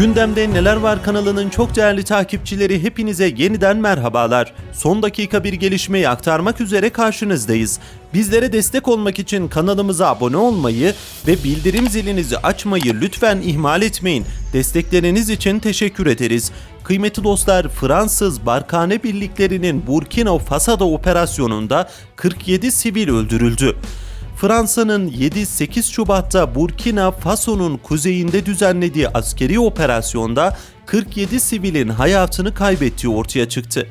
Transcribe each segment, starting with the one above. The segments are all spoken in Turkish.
Gündemde Neler Var kanalının çok değerli takipçileri hepinize yeniden merhabalar. Son dakika bir gelişmeyi aktarmak üzere karşınızdayız. Bizlere destek olmak için kanalımıza abone olmayı ve bildirim zilinizi açmayı lütfen ihmal etmeyin. Destekleriniz için teşekkür ederiz. Kıymetli dostlar Fransız Barkane birliklerinin Burkina Faso'da operasyonunda 47 sivil öldürüldü. Fransa'nın 7-8 Şubat'ta Burkina Faso'nun kuzeyinde düzenlediği askeri operasyonda 47 sivilin hayatını kaybettiği ortaya çıktı.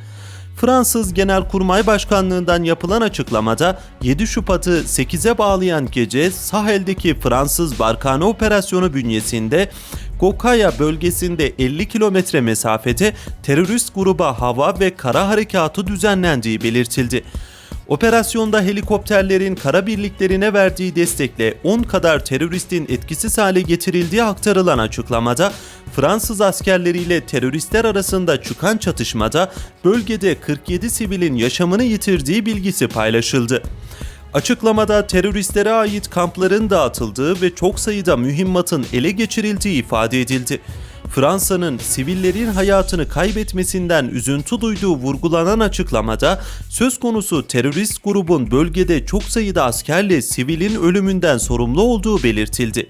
Fransız Genelkurmay Başkanlığından yapılan açıklamada 7 Şubat'ı 8'e bağlayan gece Sahel'deki Fransız Barkane Operasyonu bünyesinde Gokaya bölgesinde 50 kilometre mesafede terörist gruba hava ve kara harekatı düzenlendiği belirtildi. Operasyonda helikopterlerin kara birliklerine verdiği destekle 10 kadar teröristin etkisiz hale getirildiği aktarılan açıklamada Fransız askerleriyle teröristler arasında çıkan çatışmada bölgede 47 sivilin yaşamını yitirdiği bilgisi paylaşıldı. Açıklamada teröristlere ait kampların dağıtıldığı ve çok sayıda mühimmatın ele geçirildiği ifade edildi. Fransa'nın sivillerin hayatını kaybetmesinden üzüntü duyduğu vurgulanan açıklamada söz konusu terörist grubun bölgede çok sayıda askerle sivilin ölümünden sorumlu olduğu belirtildi.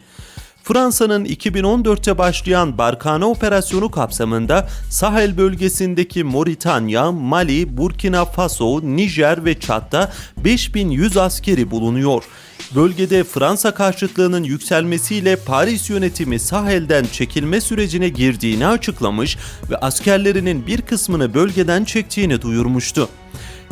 Fransa'nın 2014'te başlayan Barkane operasyonu kapsamında Sahel bölgesindeki Moritanya, Mali, Burkina Faso, Nijer ve Çad'da 5100 askeri bulunuyor. Bölgede Fransa karşıtlığının yükselmesiyle Paris yönetimi Sahel'den çekilme sürecine girdiğini açıklamış ve askerlerinin bir kısmını bölgeden çektiğini duyurmuştu.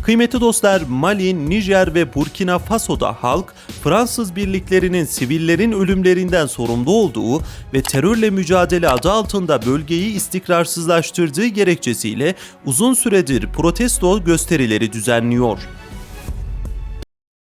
Kıymetli dostlar Mali, Nijer ve Burkina Faso'da halk Fransız birliklerinin sivillerin ölümlerinden sorumlu olduğu ve terörle mücadele adı altında bölgeyi istikrarsızlaştırdığı gerekçesiyle uzun süredir protesto gösterileri düzenliyor.